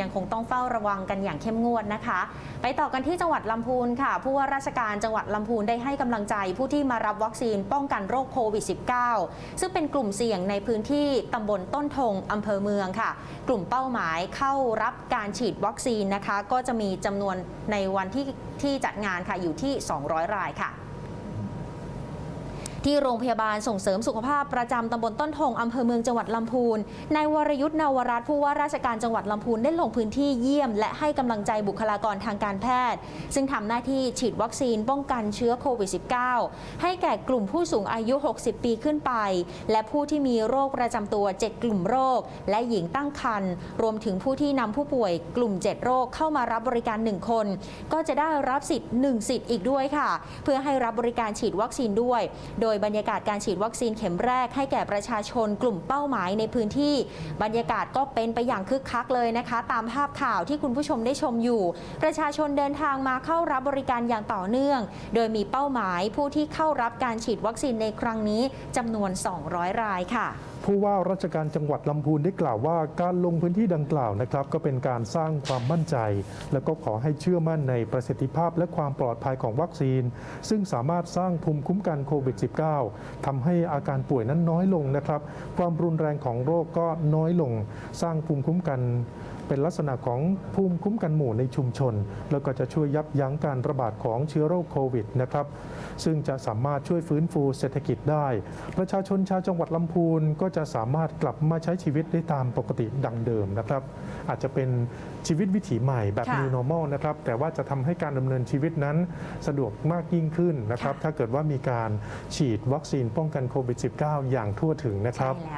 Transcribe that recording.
ยังคงต้องเฝ้าระวังกันอย่างเข้มงวดนะคะ ไปต่อกันที่จังหวัดลำพูนค่ะผู้ว่าราชการจังหวัดลำพูนได้ให้กำลังใจผู้ที่มารับวัคซีนป้องกันโรคโควิด -19 ซึ่งเป็นกลุ่มเสี่ยงในพื้นที่ตำบลต้นทงอำเภอเมืองค่ะ กลุ่มเป้าหมายเข้ารับการฉีดวัคซีนนะคะ ก็จะมีจำนวนในวันที่ที่จัดงานค่ะอยู่ที่ 200 รายค่ะ ที่โรงพยาบาลส่งเสริมสุขภาพประจำตำบลต้นทงอำเภอเมืองจังหวัดลำพูนนายวรยุทธ์นาวรัตน์ผู้ว่าราชการจังหวัดลำพูนได้ลงพื้นที่เยี่ยม และให้กำลังใจบุคลากรทางการแพทย์ ซึ่งทำหน้าที่ฉีดวัคซีนป้องกันเชื้อโควิด -19 ให้แก่กลุ่มผู้สูงอายุ 60 ปีขึ้นไป และผู้ที่มีโรคประจำตัว 7 กลุ่มโรค และหญิงตั้งครรภ์รวมถึงผู้ที่นำผู้ป่วยกลุ่ม 7 โรคเข้ามารับบริการ 1 คน ก็จะได้รับสิทธิ์1สิทธิ์อีกด้วยค่ะ เพื่อให้รับบริการฉีดวัคซีนด้วย โดยยบรรยากาศการฉีดวัคซีนเข็มแรกให้แก่ประชาชนกลุ่มเป้าหมายในพื้นที่ บรรยากาศก็เป็นไปอย่างคึกคักเลยนะคะ ตามภาพข่าวที่คุณผู้ชมได้ชมอยู่ ประชาชนเดินทางมาเข้ารับบริการอย่างต่อเนื่อง โดยมีเป้าหมายผู้ที่เข้ารับการฉีดวัคซีนในครั้งนี้จำนวน 200 รายค่ะผู้ว่าราชการจังหวัดลำพูนได้กล่าวว่าการลงพื้นที่ดังกล่าวนะครับ ก็เป็นการสร้างความมั่นใจ แล้วก็ขอให้เชื่อมั่นในประสิทธิภาพและความปลอดภัยของวัคซีน ซึ่งสามารถสร้างภูมิคุ้มกันโควิด -19 ทำให้อาการป่วยนั้นน้อยลงนะครับ ความรุนแรงของโรคก็น้อยลง สร้างภูมิคุ้มกัน เป็นลักษณะของภูมิคุ้มกันหมู่ในชุมชน แล้วก็จะช่วยยับยั้งการระบาดของเชื้อโรคโควิดนะครับซึ่งจะสามารถช่วยฟื้นฟูเศรษฐกิจได้ ประชาชนชาวจังหวัดลำพูนก็จะสามารถกลับมาใช้ชีวิตได้ตามปกติดังเดิมนะครับ อาจจะเป็นชีวิตวิถีใหม่แบบ New Normal นะครับแต่ว่าจะทำให้การดำเนินชีวิตนั้นสะดวกมากยิ่งขึ้นนะครับ ถ้าเกิดว่ามีการฉีดวัคซีนป้องกันโควิด -19 อย่างทั่วถึงนะครับใช่แล้ว